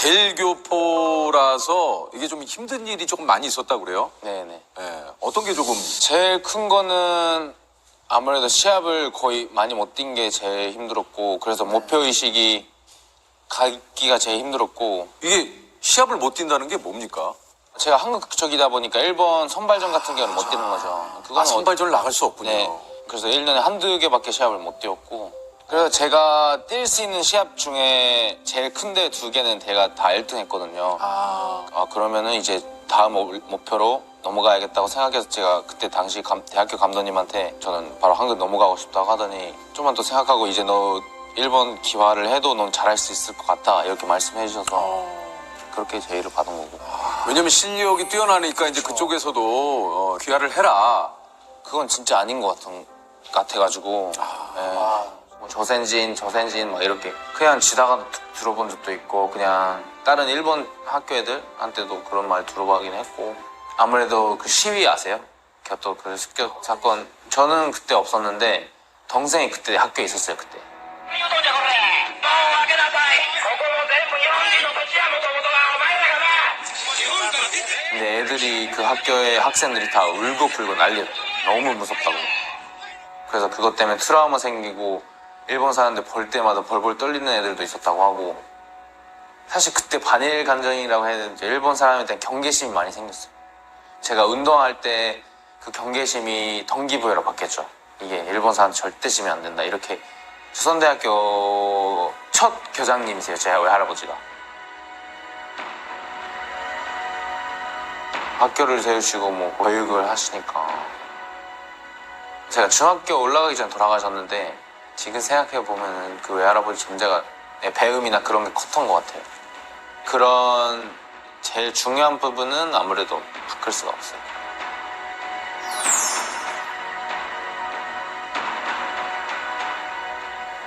제일 교포라서 이게 좀 힘든 일이 조금 많이 있었다고 그래요? 네네. 예. 어떤 게 조금 제일 큰 거는 아무래도 시합을 거의 많이 못 뛴 게 제일 힘들었고 그래서 목표 의식이 가기가 제일 힘들었고 이게 시합을 못 뛴다는 게 뭡니까? 제가 한국적이다 보니까 일본 선발전 같은 경우는 못 뛰는 거죠. 아, 그거는 선발전을 나갈 수 없군요. 네. 그래서 1년에 한두 개밖에 시합을 못 뛰었고. 그래서 제가 뛸 수 있는 시합 중에 제일 큰 데 두 개는 제가 다 1등 했거든요. 아, 그러면은 이제 다음 목- 목표로 넘어가야겠다고 생각해서 제가 그때 당시 감- 대학교 감독님한테 저는 바로 한국 넘어가고 싶다고 하더니 좀만 더 생각하고 이제 너 일본 기화를 해도 넌 잘할 수 있을 것 같다 이렇게 말씀해 주셔서 그렇게 제의를 받은 거고. 왜냐면 실력이 뛰어나니까 이제 그쪽에서도 어, 귀화를 해라. 그건 진짜 아닌 것 같은 같아가지고 예. 저센지인 저센지인 이렇게 그냥 지다가 들어본 적도 있고 그냥 다른 일본 학교 애들한테도 그런 말 들어보긴 했고 아무래도 그 시위 아세요? 겨또 그 습격 사건 저는 그때 없었는데 동생이 그때 학교에 있었어요 그때 근데 애들이 그 학교에 학생들이 다 울고 불고 난리였대 너무 무섭다고 그래서 그것 때문에 트라우마 생기고 일본 사람들 볼 때마다 벌벌 떨리는 애들도 있었다고 하고 사실 그때 반일 감정이라고 해야 되는지 일본 사람에 대한 경계심이 많이 생겼어요. 제가 운동할 때 그 경계심이 동기부여로 바뀌었죠. 이게 일본 사람 절대 지면 안 된다. 이렇게 조선대학교 첫 교장님이세요 제 할아버지가. 학교를 세우시고 뭐 교육을 하시니까. 제가 중학교 올라가기 전에 돌아가셨는데 지금 생각해 보면은 그 외할아버지 존재가 내 배움이나 그런 게 컸던 것 같아요. 그런 제일 중요한 부분은 아무래도 바꿀 수가 없어요.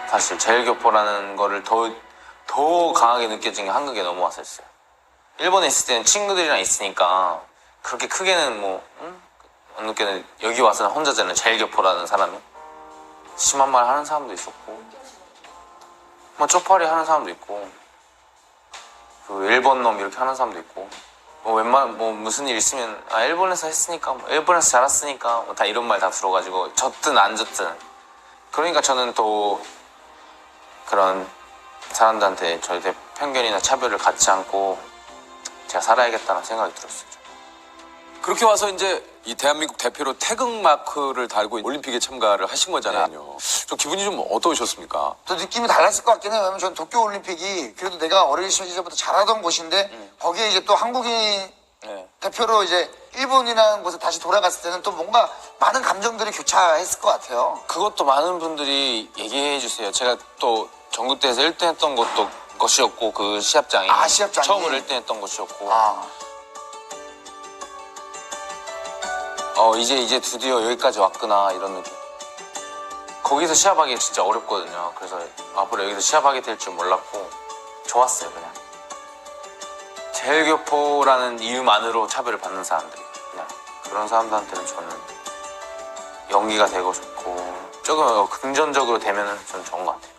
사실 제일교포라는 거를 더, 더 강하게 느껴진 게 한국에 넘어왔었어요. 일본에 있을 때는 친구들이랑 있으니까 그렇게 크게는 뭐 응? 안 느껴는 여기 와서는 혼자잖아요 제일교포라는 사람이 심한 말 하는 사람도 있었고 뭐 쪽팔이 하는 사람도 있고 그 일본 놈 이렇게 하는 사람도 있고 뭐 웬만 뭐 무슨 일 있으면 아 일본에서 했으니까 뭐 일본에서 자랐으니까 뭐 다 이런 말 다 들어가지고 졌든 안 졌든 그러니까 저는 또 그런 사람들한테 절대 편견이나 차별을 갖지 않고 제가 살아야겠다는 생각이 들었어요. 그렇게 와서 이제 이 대한민국 대표로 태극 마크를 달고 올림픽에 참가를 하신 거잖아요. 좀 기분이 좀 어떠셨습니까? 또 느낌이 달랐을 것 같긴 해요. 왜냐면 전 도쿄 올림픽이 그래도 내가 어린 시절부터 잘하던 곳인데 거기에 이제 또 한국인 네. 대표로 이제 일본이라는 곳에 다시 돌아갔을 때는 또 뭔가 많은 감정들이 교차했을 것 같아요. 그것도 많은 분들이 얘기해 주세요. 제가 또 전국대회에서 1등 했던 것도 것이었고 그 시합장이 아, 시합장이? 처음으로 1등 했던 것이었고 아, 어 이제 이제 드디어 여기까지 왔구나 이런 느낌. 거기서 시합하기 진짜 어렵거든요. 그래서 앞으로 여기서 시합하게 될 줄 몰랐고 좋았어요 그냥. 제일교포라는 이유만으로 차별을 받는 사람들 그냥 그런 사람들한테는 저는 연기가 되고 싶고 조금 긍정적으로 되면은 저는 좋은 것 같아요.